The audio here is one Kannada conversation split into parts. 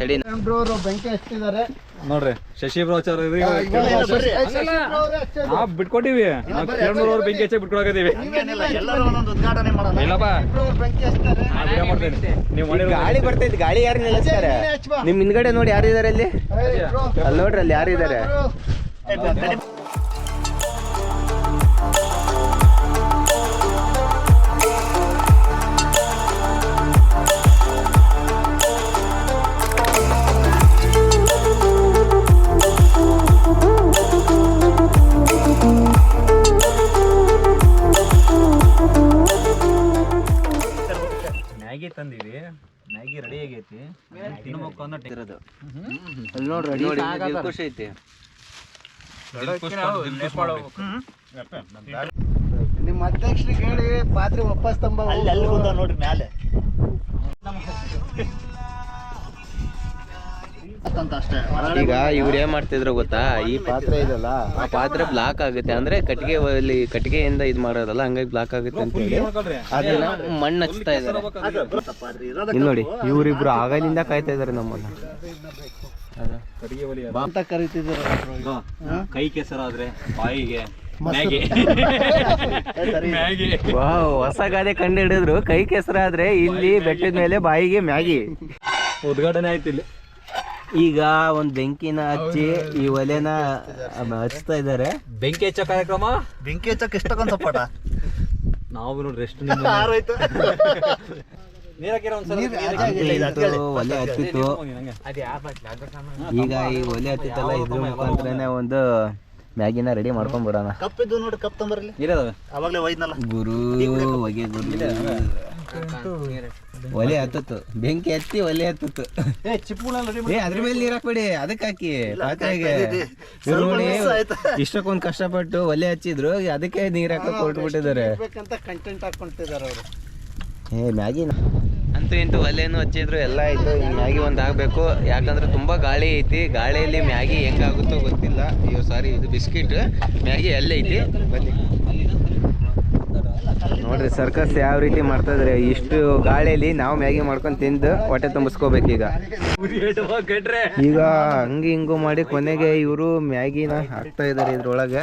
ರೆಡಿ ಬ್ರೋರು ಬೆಂಕಿ ಹಚ್ತಿದ್ದಾರೆ ನೋಡ್ರಿ ಶಶಿ ಬ್ರೋಚಾರ ಬರ್ರಿ. ನಾ ಬಿಟ್ಕೊಟ್ಟಿವಿ. ನಾವು ಕೇಳ್ನೂರವ್ರು ಬೆಂಕಿ ಹಚ್ಚಿ ಬಿಟ್ಕೊಳಕತ್ತೀವಿ. ಎಲ್ಲರೂ ಒಂದೊಂದು ಉದ್ಘಾಟನೆ ಮಾಡೋಣ. ಇಲ್ಲಪ್ಪ ನೀವು ಗಾಳಿ ಬರ್ತೈತಿ ಗಾಳಿ ಯಾರು ನಿಲ್ಲಿಸ್ತಾರೆ? ನಿಮ್ ಹಿಂದ್ಗಡೆ ನೋಡಿ ಯಾರು ಇದಾರೆ ಅಲ್ಲಿ ಬ್ರೋ. ಅಲ್ಲಿ ನೋಡ್ರಿ ಅಲ್ಲಿ ಯಾರು ತಂದಿವಿ ಮ್ಯಾಗಿ ರೆಡಿ ಆಗೈತಿ. ತಿನ್ಬೇಕು ಅನ್ನೋ ಇರೋದು ಅಲ್ಲಿ ನೋಡಿ ಖುಷಿ ಐತಿ. ನಿಮ್ಮ ಅಧ್ಯಕ್ಷರಿಗೆ ಹೇಳಿ ಪಾತ್ರೆ ವಾಪಸ್ ತಂಬ ಅಲ್ಲಿ ಅಲ್ಲಿ ಬಂದ ನೋಡ್ರಿ ಮ್ಯಾಲೆ. ಈಗ ಇವ್ರು ಏನ್ ಮಾಡ್ತಿದ್ರು ಗೊತ್ತಾ? ಈ ಪಾತ್ರೆ ಇದಲ್ಲ ಆ ಪಾತ್ರೆ ಬ್ಲಾಕ್ ಆಗುತ್ತೆ. ಅಂದ್ರೆ ಕಟ್ಟಿಗೆ ಇಲ್ಲಿ ಕಟ್ಟಿಗೆಯಿಂದ ಇದ್ ಮಾಡೋದಲ್ಲ ಹಂಗಾಗಿ ಬ್ಲಾಕ್ ಆಗುತ್ತೆ ಅಂತ ಹೇಳಿ ಅದನ್ನ ಮಣ್ಣು ಹಚ್ತಾ ಇದಾರೆ ಇಲ್ಲಿ ನೋಡಿ ಇವ್ರಿಬ್ರು ಆಗಲಿಂದ ಕಾಯ್ತಾ ಇದಾರೆ ನಮ್ಮನ್ನ. ಅಂತ ಕರಿತಿದ್ರು ಕೈ ಕೆಸರಾದ್ರೆ ಬಾಯಿಗೆ ಹೊಸ ಗಾದೆ ಕಂಡು ಹಿಡಿದ್ರು. ಕೈ ಕೆಸರಾದ್ರೆ ಇಲ್ಲಿ ಬೆಟ್ಟದ ಮೇಲೆ ಬಾಯಿಗೆ ಮ್ಯಾಗಿ. ಉದ್ಘಾಟನೆ ಆಯ್ತು ಇಲ್ಲಿ. ಈಗ ಒಂದ್ ಬೆಂಕಿನ ಹಚ್ಚಿ ಈ ಒಲೆನ ಹಚ್ತಾ ಇದಾರೆ. ಬೆಂಕಿ ಹಚ್ಚೋ ಕಾರ್ಯಕ್ರಮ? ಬೆಂಕಿ ಹಚ್ಚಕ್ ಎಷ್ಟಕ್ಕೊಂದು ಪಾಠ ನಾವು ನೋಡ್ರಿ ಎಷ್ಟು ಒಲೆ ಹತ್ತಿತ್ತು ಈಗ ಈ ಒಲೆ ಹತ್ತಿತ್ತಲ್ಲ ಇದ್ರ ಮುಖಾಂತರನೇ ಒಂದು ಮ್ಯಾಗಿನ ರೆಡಿ ಮಾಡ್ಕೊಂಡ್ ಬಿಡೋಣ. ಕಪ್ಪಿದ್ದು ನೋಡಿ ಕಪ್ ತಂಬರ್ಲಿ. ಇಲ್ಲದವೆ ಅವಾಗಲೇ ಒಯ್ದನಲ್ಲ. ಗುರು ಹೊಗೆ ಗುರು. ಒಲೆ ಹತ್ತತ್ತು. ಬೆಂಕಿ ಹತ್ತಿ ಒಲೆ ಹತ್ತತ್ತು. ಏ ಏ ಅದ್ರ ಮೇಲೆ ನೀರ್ ಹಾಕ್ಬೇಡಿ. ಅದಕ್ಕೆ ಹಾಕಿ. ಪಾತ್ರೆಗೆ. ಇವ್ರು ನೋಡಿ ಇಷ್ಟಕ್ಕೊಂದ್ ಕಷ್ಟಪಟ್ಟು ಒಲೆ ಹಚ್ಚಿದ್ರು. ಅದಕ್ಕೆ ನೀರ್ ಹಾಕಿ ಹೊರಟ್ಬಿಟ್ಟಿದ್ದಾರೆ. ಬೇಕಂತ ಕಂಟೆಂಟ್ ಹಾಕೊಂತಿದ್ದಾರೆ ಅವರು. ಏ ಮ್ಯಾಗಿ ಅಂತೂ ಇಂತೂ ಒಲೆಯನ್ನು ಹಚ್ಚಿದ್ರು, ಎಲ್ಲ ಆಯ್ತು, ಇನ್ನು ಮ್ಯಾಗಿ ಒಂದು ಆಗಬೇಕು ಯಾಕಂದ್ರೆ ತುಂಬಾ ಗಾಳಿ ಐತಿ, ಗಾಳಿಯಲ್ಲಿ ಮ್ಯಾಗಿ ಹೆಂಗಾಗುತ್ತೋ ಗೊತ್ತಿಲ್ಲ. ಅಯ್ಯೋ ಸಾರಿ ಇದು ಬಿಸ್ಕಿಟ್. ಮ್ಯಾಗಿ ಎಲ್ಲ ಐತಿ. ಬನ್ನಿ. ಸರ್ಕಸ್ ಯಾವ ರೀತಿ ಮಾಡ್ತಾ ಇದಾರೆ ಇಷ್ಟು ಗಾಳಿಯಲ್ಲಿ ನಾವು ಮ್ಯಾಗಿ ಮಾಡ್ಕೊಂಡು ತಿಂದು ಹೊಟ್ಟೆ ತುಂಬಿಸ್ಕೋಬೇಕೀಗ. ಈಗ ಹಂಗೆ ಹಿಂಗು ಮಾಡಿ ಕೊನೆಗೆ ಇವರು ಮ್ಯಾಗಿನ ಹಾಕ್ತಾ ಇದಾರೆ ಇದ್ರೊಳಗೆ.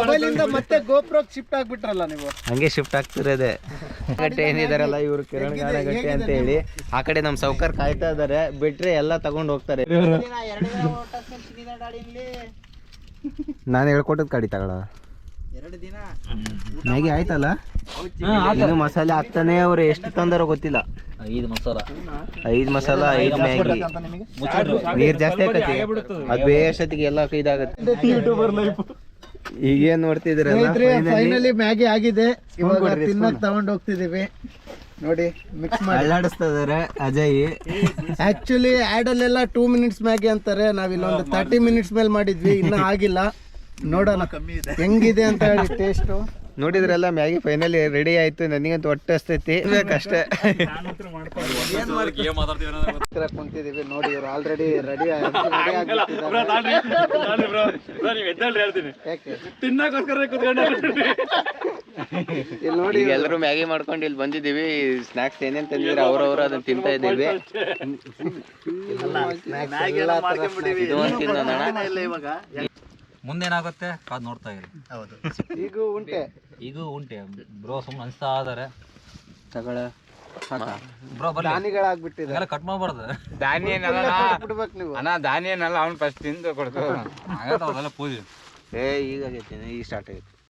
ಮೊಬೈಲ್ ಇಂದ ಮತ್ತೆ ಗೋಪ್ರೋಕ್ ಶಿಫ್ಟ್ ಆಗ್ಬಿಟ್ರಲ್ಲ ನೀವು? ಹಂಗೆ ಶಿಫ್ಟ್ ಆಗ್ತಿರೋದೆ. ಗಟ್ಟೆ ಏನಿದಾರಲ್ಲ ಇವರು ಕಿರಣ್ ಗಾನ ಗಟ್ಟೆ ಅಂತ ಹೇಳಿ. ಆ ಕಡೆ ನಮ್ ಸೌಕರ್ ಕಾಯ್ತಾ ಇದಾರೆ. ಬಿಟ್ರೆ ಎಲ್ಲ ತಗೊಂಡು ಹೋಗ್ತಾರೆ. ನಾನು ಹೇಳ್ಕೊಟ್ಟದ್ ಕಡಿ ತಗೊಳ ಎರಡು ದಿನ ಮ್ಯಾಗಿ ಆಯ್ತಲ್ಲ? ಇನ್ನು ಮಸಾಲೆ ಹಾಕ್ತಾನೆ ಅವ್ರು ಎಷ್ಟು ತಂದಾರೋ ಗೊತ್ತಿಲ್ಲ. ಐದು ಮಸಾಲ. ಐದು ಮಸಾಲ ಐದು ಮ್ಯಾಗಿ. ಅಂತ ನಿಮಗೆ ನೀರ್ ಜಾಸ್ತಿ ಆಕತಿ ಅದ್ ಬೇಷತ್ತಿಗೆ ಎಲ್ಲ ಇದಾಗತ್ತೆ. ಈಗೇನ್ ನೋಡ್ತಿದ್ದೀರಲ್ಲ ಫೈನಲಿ ಮ್ಯಾಗಿ ಆಗಿದೆ. ಇವಾಗ ತಿನ್ನಕ್ ತಗೊಂಡ್ ಹೋಗ್ತಿದೀವಿ ನೋಡಿ ಮಿಕ್ಸ್ ಮಾಡಿ. ಇದಾರೆ ಅಜಯ್. ಆಕ್ಚುಲಿ ಆಡ್ ಅಲ್ಲೆಲ್ಲ ಟೂ ಮಿನಿಟ್ಸ್ ಮ್ಯಾಗಿ ಅಂತಾರೆ. ನಾವ್ ಇಲ್ಲೊಂದು ತರ್ಟಿ ಮಿನಿಟ್ಸ್ ಮೇಲೆ ಮಾಡಿದ್ವಿ. ಇನ್ನ ಆಗಿಲ್ಲ. ನೋಡೋಣ. ಹೆಂಗಿದೆ ಅಂತ ಹೇಳಿ ಟೇಸ್ಟ್ ನೋಡಿದ್ರಲ್ಲ ಮ್ಯಾಗಿ ಫೈನಲಿ ರೆಡಿ ಆಯ್ತು. ನನಗಂತೂ ಹೊಟ್ಟೆ ಹಸ್ತೈತಿ ಬೇಕಷ್ಟೇ ಕುಂತಿದೀವಿ ನೋಡಿ ಇವ್ರು ಆಲ್ರೆಡಿ ರೆಡಿ ಇಲ್ಲಿ ನೋಡಿ ಎಲ್ಲರೂ ಮ್ಯಾಗಿ ಮಾಡ್ಕೊಂಡು ಇಲ್ಲಿ ಬಂದಿದ್ದೀವಿ. ಸ್ನಾಕ್ಸ್ ಏನೇನು ತಂದಿದ್ರೆ ಅವ್ರವ್ರು ಅದನ್ನ ತಿಂತಾ ಇದ್ದೀವಿ. ಇದು ಒಂದ್ ತಿನ್ನೋಣ. ಮುಂದೇನಾಗುತ್ತೆ? ಕಾದ್ ನೋಡ್ತಾ ಇರಿ. ಹೌದು. ಈಗ ಉಂಟೆ. ಈಗ ಉಂಟೆ. ಬ್ರೋ ಸುಮ್ಮನೆ ಅನ್ಸ್ತಾ ಇದಾರೆ. ತಗೊಳ ಬ್ರೋ ಬರ್ಲಿ. ದಾನಿಗಳಾಗ್ಬಿಟ್ಟಿದೆ. ಕಟ್ ಮಾಡಬಾರ್ದು. ಬಿಡ್ಬೇಕು ನೀವು ಅಣ್ಣ ದಾನಿ ಏನಲ್ಲ ಅವ್ನು ಫಸ್ಟ್ ತಿಂದು ಕೊಡ್ತು ಆಗತ್ತ ಅದೆಲ್ಲ ಪೂಜೆ. ಏ ಈಗ ಆಗೈತಿ ಈಗ ಸ್ಟಾರ್ಟ್ ಆಗೈತಿ.